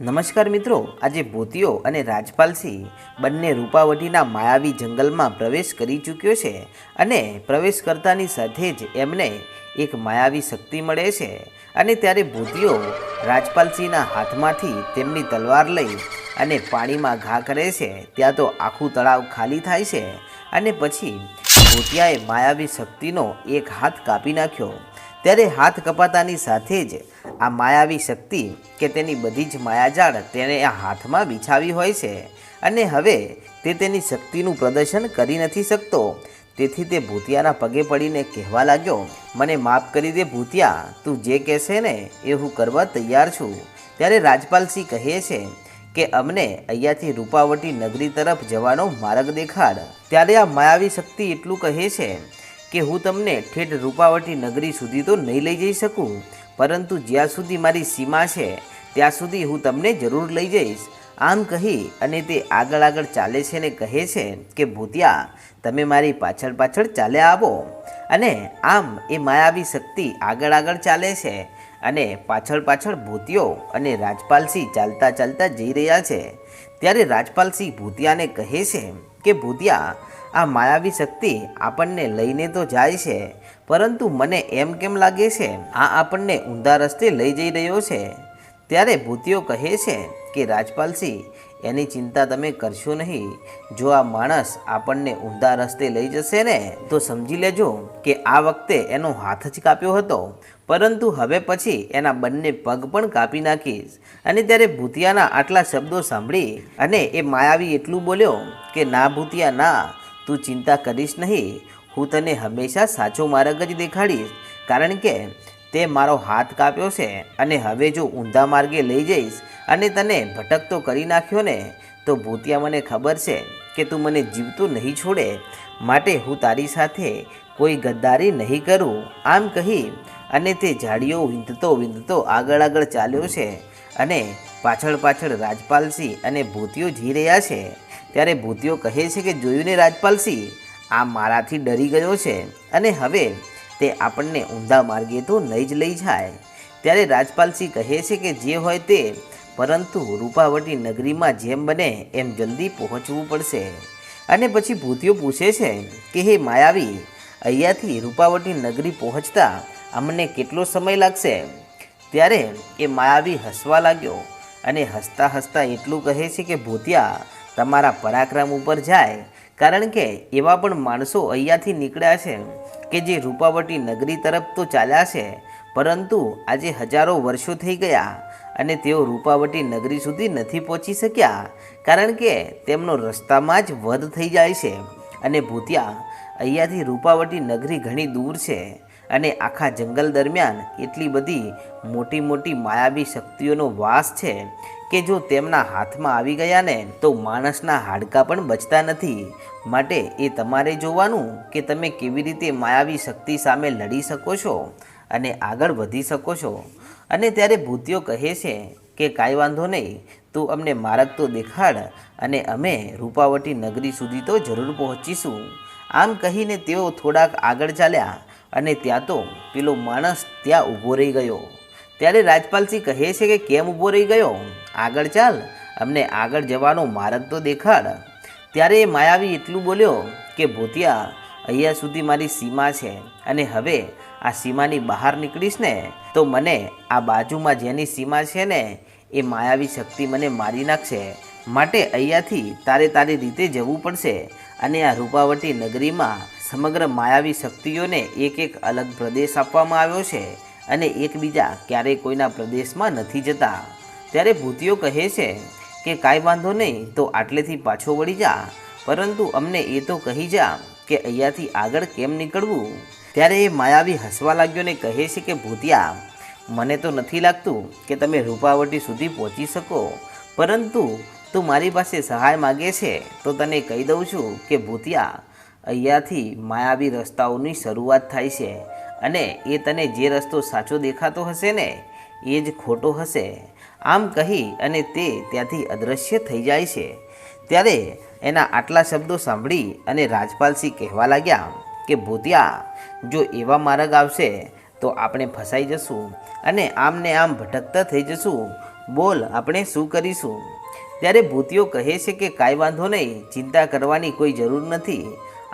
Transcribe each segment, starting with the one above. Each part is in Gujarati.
નમસ્કાર મિત્રો, આજે ભૂતિયો અને રાજપાલસિંહ બંને રૂપાવટીના માયાવી જંગલમાં પ્રવેશ કરી ચૂક્યો છે અને પ્રવેશ કરતાની સાથે જ એમને એક માયાવી શક્તિ મળે છે અને ત્યારે ભૂતિયો રાજપાલસિંહના હાથમાંથી તેમની તલવાર લઈ અને પાણીમાં ઘા કરે છે. ત્યાં તો આખું તળાવ ખાલી થાય છે અને પછી ભૂતિયાએ માયાવી શક્તિનો એક હાથ કાપી નાખ્યો. ત્યારે હાથ કપાતાની સાથે જ આ માયાવી શક્તિ કે તેની બધી જ માયાજાળ તેણે આ હાથમાં બિછાવી હોય છે. અને હવે તે તેની શક્તિનું પ્રદર્શન કરી નથી શકતો. તેથી તે ભૂતિયાના પગે પડીને કહેવા લાગ્યો, મને માફ કરી દે ભૂતિયા, તું જે કહેશે ને એ હું કરવા તૈયાર છું. ત્યારે રાજપાલસિંહ કહે છે કે, અમને અહીંયાથી રૂપાવટી નગરી તરફ જવાનો માર્ગ દેખાડ. ત્યારે આ માયાવી શક્તિ એટલું કહે છે કે, હું તમને ઠેઠ રૂપાવટી નગરી સુધી તો નહીં લઈ જઈ શકું. પરંતુ જ્યાં સુધી મારી સીમા છે, ત્યાં સુધી હું તમને જરૂર લઈ જઈશ. આમ કહી અને તે આગળ આગળ ચાલે છે ને કહે છે કે, ભૂતિયા, તમે મારી પાછળ પાછળ ચાલ્યા આવો. અને આમ એ માયાવી શક્તિ આગળ આગળ ચાલે છે અને પાછળ પાછળ ભૂતિયો અને રાજપાલસિંહ ચાલતા ચાલતા જઈ રહ્યા છે. ત્યારે રાજપાલસિંહ ભૂતિયાને કહે છે કે, ભૂતિયા આ માયાવી શક્તિ આપણને લઈને તો જાય છે, પરંતુ મને એમ કેમ લાગે છે? આ આપણને ઊંધા રસ્તે લઈ જઈ રહ્યો છે. ત્યારે ભૂતિઓ કહે છે કે રાજપાલસિંહ એની ચિંતા તમે કરશો નહીં. જો આ માણસ આપણને ઊંધા રસ્તે લઈ જશે ને, તો સમજી લેજો કે આ વખતે એનો હાથ જ કાપ્યો હતો. પરંતુ હવે પછી એના બંને પગ પણ કાપી નાખીશ. અને ત્યારે ભૂતિયાના આટલા શબ્દો સાંભળી અને એ માયાવી એટલું બોલ્યો કે, ના ભૂતિયા, ના. તું ચિંતા કરીશ નહીં. હું તને હંમેશા સાચો માર્ગ જ દેખાડીશ. કારણ કે તે મારો હાથ કાપ્યો છે અને હવે જો ઊંધા માર્ગે લઈ જઈશ અને તને ભટકતો કરી નાખ્યો ને, તો ભૂતિયા મને ખબર છે કે તું મને જીવતું નહીં છોડે. માટે હું તારી સાથે કોઈ ગદ્દારી નહીં કરું. આમ કહી અને તે ઝાડીઓ વિંધતો વિંધતો આગળ આગળ ચાલ્યો છે અને પાછળ પાછળ રાજપાલસિંહ અને ભૂતિયો જી રહ્યા છે. ત્યારે ભૂતિયો કહે છે કે જોયું ને રાજપાલસિંહ આ મારાથી ડરી ગયો છે અને હવે તે આપણને ઊંધા માર્ગે તો નહીં જ લઈ જાય. ત્યારે રાજપાલસિંહ કહે છે કે જે હોય તે, પરંતુ રૂપાવટી નગરીમાં જેમ બને એમ જલ્દી પહોંચવું પડશે. અને પછી ભૂતિયો પૂછે છે કે, હે માયાવી, અહીંયાથી રૂપાવટી નગરી પહોંચતા અમને કેટલો સમય લાગશે? ત્યારે એ માયાવી હસવા લાગ્યો અને હસતા હસતા એટલું કહે છે કે, ભૂતિયા તમારા પરાક્રમ ઉપર જાય. કારણ કે એવા પણ માણસો અહીંયાથી નીકળ્યા છે કે જે રૂપાવટી નગરી તરફ તો ચાલ્યા છે, પરંતુ આજે હજારો વર્ષો થઈ ગયા અને તેઓ રૂપાવટી નગરી સુધી નથી પહોંચી શક્યા. કારણ કે તેમનો રસ્તામાં જ વધ થઈ જાય છે અને ભૂતિયા અહીંયાથી રૂપાવટી નગરી ઘણી દૂર છે અને આખા જંગલ દરમિયાન એટલી બધી મોટી મોટી માયાવી શક્તિઓનો વાસ છે કે જો તેમના હાથમાં આવી ગયા ને તો માણસના હાડકાં પણ બચતા નથી. માટે એ તમારે જોવાનું કે તમે કેવી રીતે માયાવી શક્તિ સામે લડી શકો છો અને આગળ વધી શકો છો. અને ત્યારે ભૂતિયો કહે છે કે, કાંઈ વાંધો નહીં, તું અમને માર્ગ તો દેખાડ અને અમે રૂપાવટી નગરી સુધી તો જરૂર પહોંચીશું. આમ કહીને તેઓ થોડાક આગળ ચાલ્યા અને ત્યાં તો પેલો માણસ ત્યાં ઊભો રહી ગયો. ત્યારે રાજપાલસિંહ કહે છે કે કેમ ઊભો રહી ગયો? આગળ ચાલ, અમને આગળ જવાનો માર્ગ તો દેખાડ. ત્યારે એ માયાવી એટલું બોલ્યો કે, ભૂતિયા, અહીંયા સુધી મારી સીમા છે અને હવે આ સીમાની બહાર નીકળીશ ને, તો મને આ બાજુમાં જેની સીમા છે ને, એ માયાવી શક્તિ મને મારી નાખશે. માટે અહીંયાથી તારે તારી રીતે જવું પડશે અને આ રૂપાવટી નગરીમાં સમગ્ર માયાવી શક્તિઓને એક એક અલગ પ્રદેશ આપવામાં આવ્યો છે. અને એકબીજા ક્યારેય કોઈના પ્રદેશમાં નથી જતા. ત્યારે ભૂતિયો કહે છે કે, કાંઈ વાંધો નહીં, તો આટલેથી પાછો વળી જા. પરંતુ અમને એ તો કહી જા કે અહીંયાથી આગળ કેમ નીકળવું? ત્યારે એ માયાવી હસવા લાગ્યો ને કહે છે કે, ભૂતિયા, મને તો નથી લાગતું કે તમે રૂપાવટી સુધી પહોંચી શકો. પરંતુ તું મારી પાસે સહાય માગે છે, તો તને કહી દઉં છું કે, ભૂતિયા, અહીંયાથી માયાવી રસ્તાઓની શરૂઆત થાય છે. અને એ તને જે રસ્તો સાચો દેખાતો હશે ને, એ જ ખોટો હશે. આમ કહી અને તે ત્યાંથી અદૃશ્ય થઈ જાય છે. ત્યારે એના આટલા શબ્દો સાંભળી અને રાજપાલસિંહ કહેવા લાગ્યા કે, ભૂતિયા, જો એવા માર્ગ આવશે તો આપણે ફસાઈ જશું અને આમને આમ ભટકતા થઈ જશું. બોલ, આપણે શું કરીશું? ત્યારે ભૂતિઓ કહે છે કે, કાંઈ વાંધો નહીં, ચિંતા કરવાની કોઈ જરૂર નથી.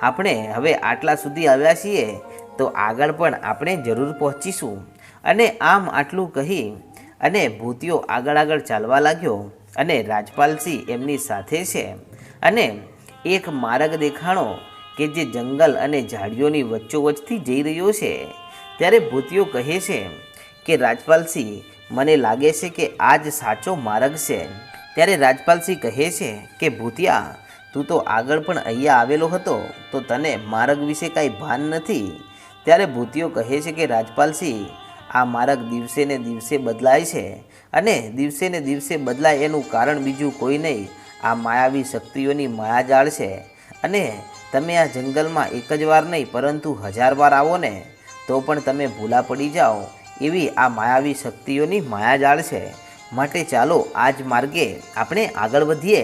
આપણે હવે આટલા સુધી આવ્યા છીએ તો આગળ પણ આપણે જરૂર પહોંચીશું. અને આમ આટલું કહી અને ભૂતિઓ આગળ આગળ ચાલવા લાગ્યો અને રાજપાલસિંહ એમની સાથે છે. અને એક માર્ગ દેખાણો કે જે જંગલ અને ઝાડીઓની વચ્ચોવચ્ચથી જઈ રહ્યો છે. ત્યારે ભૂતિઓ કહે છે કે, રાજપાલસિંહ, મને લાગે છે કે આ જ સાચો માર્ગ છે. ત્યારે રાજપાલસિંહ કહે છે કે, ભૂતિયા, તું તો આગળ પણ અહીંયા આવેલો હતો, તો તને માર્ગ વિશે કાંઈ ભાન નથી. ત્યારે ભૂતિઓ કહે છે કે, રાજપાલસિંહ, આ માર્ગ દિવસે ને દિવસે બદલાય છે અને દિવસે ને દિવસે બદલાય એનું કારણ બીજું કોઈ નહીં. આ માયાવી શક્તિઓની માયાજાળ છે અને તમે આ જંગલમાં એક જ વાર નહીં, પરંતુ હજાર વાર આવો ને, તો પણ તમે ભૂલા પડી જાઓ. એવી આ માયાવી શક્તિઓની માયાજાળ છે. માટે ચાલો આ જ માર્ગે આપણે આગળ વધીએ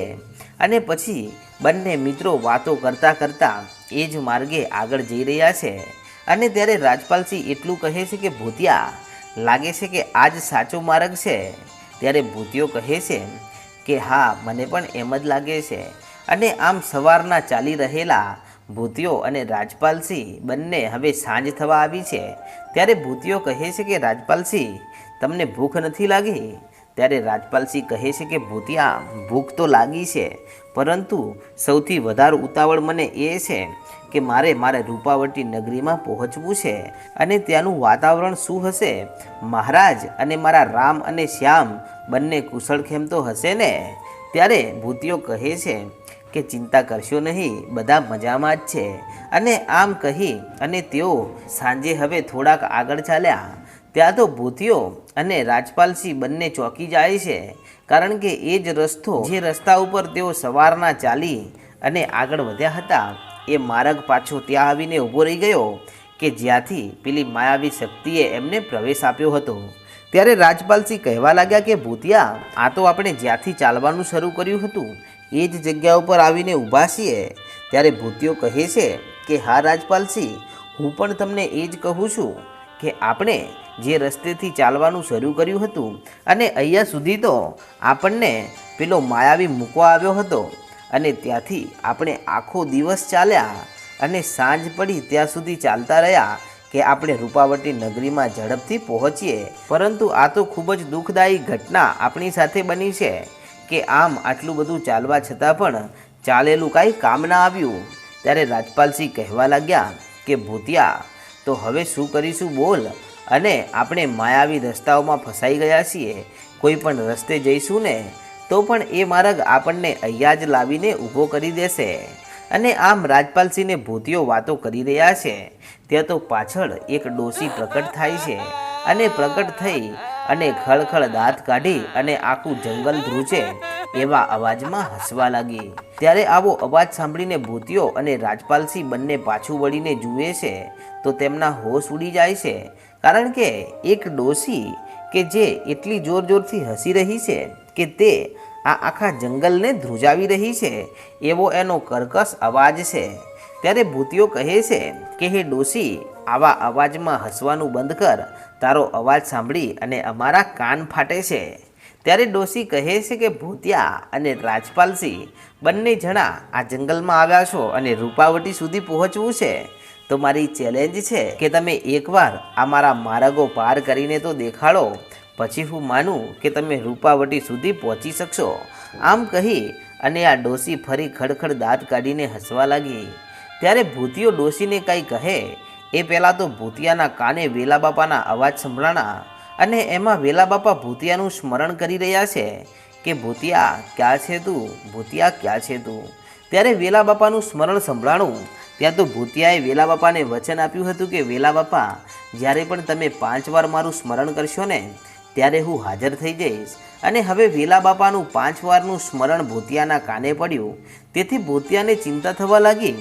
અને પછી બંને મિત્રો વાતો કરતાં કરતાં એ જ માર્ગે આગળ જઈ રહ્યા છે. અને ત્યારે રાજપાલસિંહ એટલું કહે છે કે, ભૂતિયા, લાગે છે કે આ જ સાચો માર્ગ છે. ત્યારે ભૂતિયો કહે છે કે, હા, મને પણ એમ જ લાગે છે. અને આમ સવારના ચાલી રહેલા ભૂતિયો અને રાજપાલસિંહ બંને હવે સાંજ થવા આવી છે. ત્યારે ભૂતિયો કહે છે કે, રાજપાલસિંહ, તમને ભૂખ નથી લાગી? ત્યારે રાજપાલસિંહ કહે છે કે, ભૂતિયા, ભૂખ તો લાગી છે, પરંતુ સૌથી વધારે ઉતાવળ મને એ છે કે મારે મારે રૂપાવટી નગરીમાં પહોંચવું છે અને ત્યાંનું વાતાવરણ શું હશે? મહારાજ અને મારા રામ અને શ્યામ બંને કુશળખેમ તો હશે ને? ત્યારે ભૂતિયો કહે છે કે ચિંતા કરશો નહીં, બધા મજામાં જ છે. અને આમ કહી અને તેઓ સાંજે હવે થોડાક આગળ ચાલ્યા. ત્યાં તો ભૂતિયો અને રાજપાલસિંહ બંને ચોંકી જાય છે, કારણ કે એ જ રસ્તો, જે રસ્તા ઉપર તેઓ સવારના ચાલી અને આગળ વધ્યા હતા. એ માર્ગ પાછો ત્યાં આવીને ઊભો રહી ગયો કે જ્યાંથી પેલી માયાવી શક્તિએ એમને પ્રવેશ આપ્યો હતો. ત્યારે રાજપાલસિંહ કહેવા લાગ્યા કે, ભૂતિયા, આ તો આપણે જ્યાંથી ચાલવાનું શરૂ કર્યું હતું, એ જ જગ્યા ઉપર આવીને ઊભા છીએ. ત્યારે ભૂતિયો કહે છે કે, હા, રાજપાલસિંહ, હું પણ તમને એ જ કહું છું કે આપણે જે રસ્તેથી ચાલવાનું શરૂ કર્યું હતું અને અહીંયા સુધી તો આપણને પેલો માયાવી મૂકવા આવ્યો હતો. અને ત્યાંથી આપણે આખો દિવસ ચાલ્યા અને સાંજ પડી ત્યાં સુધી ચાલતા રહ્યા કે આપણે રૂપાવટી નગરીમાં ઝડપથી પહોંચીએ. પરંતુ આ તો ખૂબ જ દુઃખદાયી ઘટના આપણી સાથે બની છે કે આમ આટલું બધું ચાલવા છતાં પણ ચાલેલું કાંઈ કામ ના આવ્યું. ત્યારે રાજપાલસિંહ કહેવા લાગ્યા કે, ભૂતિયા, તો હવે શું કરીશું બોલ. અને આપણે માયાવી રસ્તાઓમાં ફસાઈ ગયા છીએ. કોઈ પણ રસ્તે જઈશું ને તો પણ એ માર્ગ આપણને અહીંયા જ લાવીને ઊભો કરી દેશે. અને આમ રાજપાલસિંહને ભૂતિયો વાતો કરી રહ્યા છે. ત્યાં તો પાછળ એક ડોસી પ્રકટ થાય છે. અને પ્રકટ થઈ અને ખળખળ દાંત કાઢી અને આખું જંગલ ધ્રુજે એવા અવાજમાં હસવા લાગી. ત્યારે આવો અવાજ સાંભળીને ભૂતિયો અને રાજપાલસિંહ બંને પાછું વળીને જુએ છે તો તેમના હોશ ઉડી જાય છે. કારણ કે એક ડોસી કે જે એટલી જોર જોરથી હસી રહી છે કે તે આ આખા જંગલને ધ્રુજાવી રહી છે, એવો એનો કર્કશ અવાજ છે. ત્યારે ભૂતિયો કહે છે કે, હે ડોશી, આવા અવાજમાં હસવાનું બંધ કર. તારો અવાજ સાંભળી અને અમારા કાન ફાટે છે. ત્યારે ડોશી કહે છે કે, ભૂતિયા અને રાજપાલસિંહ બંને જણા આ જંગલમાં આવ્યા છો અને રૂપાવટી સુધી પહોંચવું છે. તો મારી ચેલેન્જ છે કે તમે એકવાર આ મારા માર્ગો પાર કરીને તો દેખાડો. પછી હું માનું કે તમે રૂપાવટી સુધી પહોંચી શકશો. આમ કહી અને આ ડોસી ફરી ખડખડ દાંત કાઢીને હસવા લાગી. ત્યારે ભૂતિયો ડોસીને કંઈ કહે, એ પહેલાં તો ભૂતિયાના કાને વેલા બાપાના અવાજ સંભળાણા અને એમાં વેલા બાપા ભૂતિયાનું સ્મરણ કરી રહ્યા છે કે, ભૂતિયા, ક્યાં છે તું? ભૂતિયા, ક્યાં છે તું? ત્યારે વેલા બાપાનું સ્મરણ સંભળાણું. ત્યાં તો ભૂતિયાએ વેલા બાપાને વચન આપ્યું હતું કે, વેલા બાપા, જ્યારે પણ તમે પાંચ વાર મારું સ્મરણ કરશો ને ત્યારે હું હાજર થઈ જઈશ. અને હવે વેલા બાપાનું પાંચ વારનું સ્મરણ ભૂતિયાના કાને પડ્યું. તેથી ભૂતિયાને ચિંતા થવા લાગી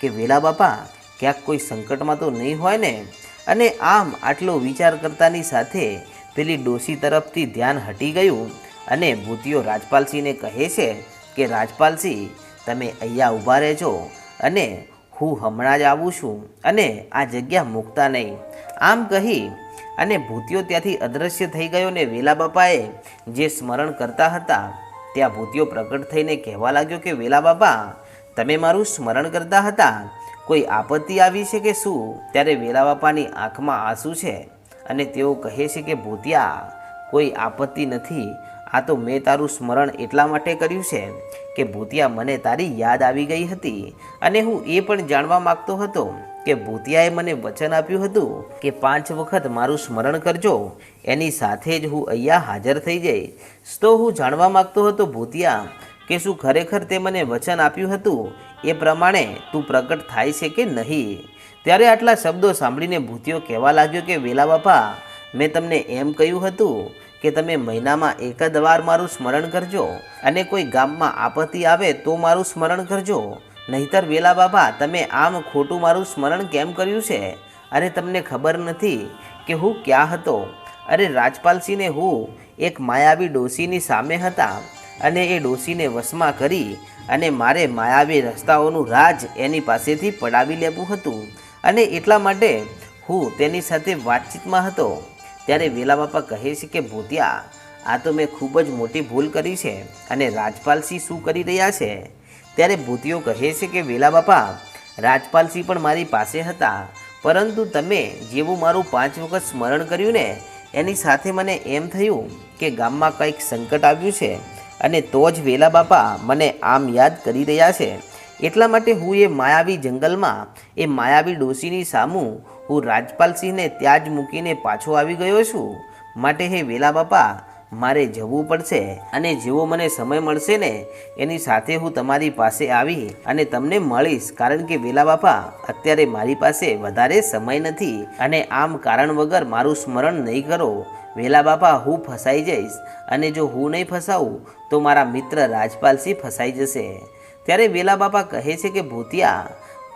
કે વેલા બાપા, ક્યાંક કોઈ સંકટમાં તો નહીં હોય ને? અને આમ આટલો વિચાર કરતાની સાથે પેલી ડોસી તરફથી ધ્યાન હટી ગયું. અને ભૂતિયો રાજપાલસિંહને કહે છે કે, રાજપાલસિંહ, તમે અહીંયા ઊભા રહેજો. અને હું હમણાં જ આવું છું. અને આ જગ્યા મૂકતા નહીં. આમ કહી અને ભૂતિયો ત્યાંથી અદૃશ્ય થઈ ગયો ને વેલા બાપાએ જે સ્મરણ કરતા હતા, ત્યાં ભૂતિયો પ્રગટ થઈને કહેવા લાગ્યો કે, વેલા બાપા, તમે મારું સ્મરણ કરતા હતા? કોઈ આપત્તિ આવી છે કે શું? ત્યારે વેલા બાપાની આંખમાં આંસુ છે અને તેઓ કહે છે કે, ભૂતિયા, કોઈ આપત્તિ નથી. આ તો મેં તારું સ્મરણ એટલા માટે કર્યું છે કે ભૂતિયા, મને તારી યાદ આવી ગઈ હતી અને હું એ પણ જાણવા માગતો હતો. કે ભૂતિયાએ મને વચન આપ્યું હતું કે પાંચ વખત મારું સ્મરણ કરજો. એની સાથે જ હું અહીંયા હાજર થઈ જઈશ. તો હું જાણવા માગતો હતો ભૂતિયા કે શું ખરેખર તે મને વચન આપ્યું હતું? એ પ્રમાણે તું પ્રગટ થાય છે કે નહીં? ત્યારે આટલા શબ્દો સાંભળીને ભૂતિયો કહેવા લાગ્યો કે, વેલા બાપા, મેં તમને એમ કહ્યું હતું કે તમે મહિનામાં એક જ વાર મારું સ્મરણ કરજો અને કોઈ ગામમાં આપત્તિ આવે તો મારું સ્મરણ કરજો. નહીતર વેલા બાબા, તમે આમ ખોટું મારું સ્મરણ કેમ કર્યું છે? અને તમને ખબર નથી કે હું ક્યાં હતો? અરે રાજપાલસિંહને હું એક માયાવી ડોસીની સામે હતા અને એ ડોશીને વશમાં કરી અને મારે માયાવી રસ્તાઓનું રાજ એની પાસેથી પડાવી લેવું હતું અને એટલા માટે હું તેની સાથે વાતચીતમાં હતો. ત્યારે વેલા બાપા કહે છે કે, ભૂતિયા, આ તો મેં ખૂબ જ મોટી ભૂલ કરી છે અને રાજપાલસિંહ શું કરી રહ્યા છે? ત્યારે ભૂતિઓ કહે છે કે, વેલા બાપા, રાજપાલસિંહ પણ મારી પાસે હતા. પરંતુ તમે જેવું મારું પાંચ વખત સ્મરણ કર્યું ને, એની સાથે મને એમ થયું કે ગામમાં કંઈક સંકટ આવ્યું છે અને તો જ વેલા બાપા મને આમ યાદ કરી રહ્યા છે. એટલા માટે હું એ માયાવી જંગલમાં, એ માયાવી ડોશીની સામું, હું રાજપાલસિંહને ત્યાં જ મૂકીને પાછો આવી ગયો છું. માટે હે વેલા બાપા મારે જવું પડશે અને જેવો મને સમય મળશે ને, એની સાથે હું તમારી પાસે આવી અને તમને મળીશ. કારણ કે વેલા બાપા, અત્યારે મારી પાસે વધારે સમય નથી અને આમ કારણ વગર મારું સ્મરણ નહીં કરો. વેલા બાપા, હું ફસાઈ જઈશ અને જો હું નહીં ફસાવું તો મારા મિત્ર રાજપાલસિંહ ફસાઈ જશે. ત્યારે વેલા બાપા કહે છે કે, ભૂતિયા,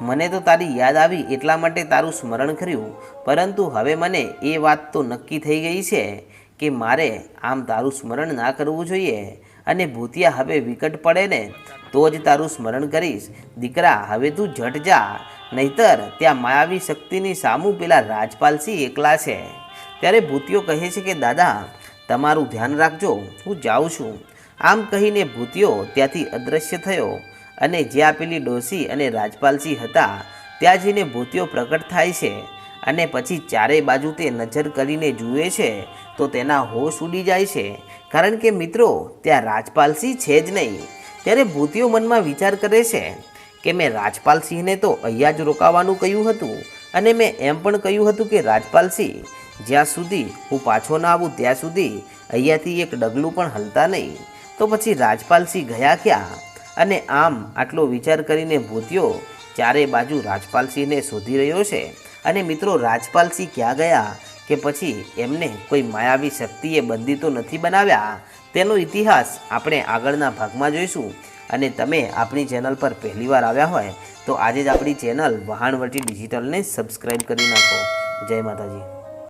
મને તો તારી યાદ આવી એટલા માટે તારું સ્મરણ કર્યું. પરંતુ હવે મને એ વાત તો નક્કી થઈ ગઈ છે. કે મારે આમ તારું સ્મરણ ના કરવું જોઈએ અને ભૂતિયા હવે વિકટ પડે ને, તો જ તારું સ્મરણ કરીશ. દીકરા, હવે તું જટ જા, નહીતર ત્યાં માયાવી શક્તિની સામું પેલા રાજપાલસિંહ એકલા છે. ત્યારે ભૂતિયો કહે છે કે, દાદા, તમારું ધ્યાન રાખજો, હું જાઉં છું. આમ કહીને ભૂતિયો ત્યાંથી અદૃશ્ય થયો અને જ્યાં પેલી ડોસી અને રાજપાલસિંહ હતા, ત્યાં જઈને ભૂતિયો પ્રગટ થાય છે. અને પછી ચારેય બાજુ તે નજર કરીને જુએ છે, તો તેના હોશ ઉડી જાય છે. કારણ કે મિત્રો, ત્યાં રાજપાલસિંહ છે જ નહીં. ત્યારે ભૂતિયો મનમાં વિચાર કરે છે કે મેં રાજપાલસિંહને તો અહીંયા જ રોકાવાનું કહ્યું હતું. અને મેં એમ પણ કહ્યું હતું કે રાજપાલસિંહ જ્યાં સુધી હું પાછો ના આવું ત્યાં સુધી અહીંયાથી એક ડગલું પણ હલતા નહીં. તો પછી રાજપાલસિંહ ગયા ક્યાં? અને આમ આટલો વિચાર કરીને ભૂતિઓ ચારે બાજુ રાજપાલસિંહને શોધી રહ્યો છે. અને મિત્રો રાજપાલસિંહ ક્યાં ગયા કે પછી એમને કોઈ માયાવી શક્તિએ બંદી તો નથી બનાવ્યા? તેનો ઇતિહાસ આપણે આગળના ભાગમાં જોઈશું. અને તમે આપણી ચેનલ પર પહેલીવાર આવ્યા હોય તો આજે જ આપણી ચેનલ વહાણવટી ડિજિટલને સબસ્ક્રાઈબ કરી નાખો. જય માતાજી.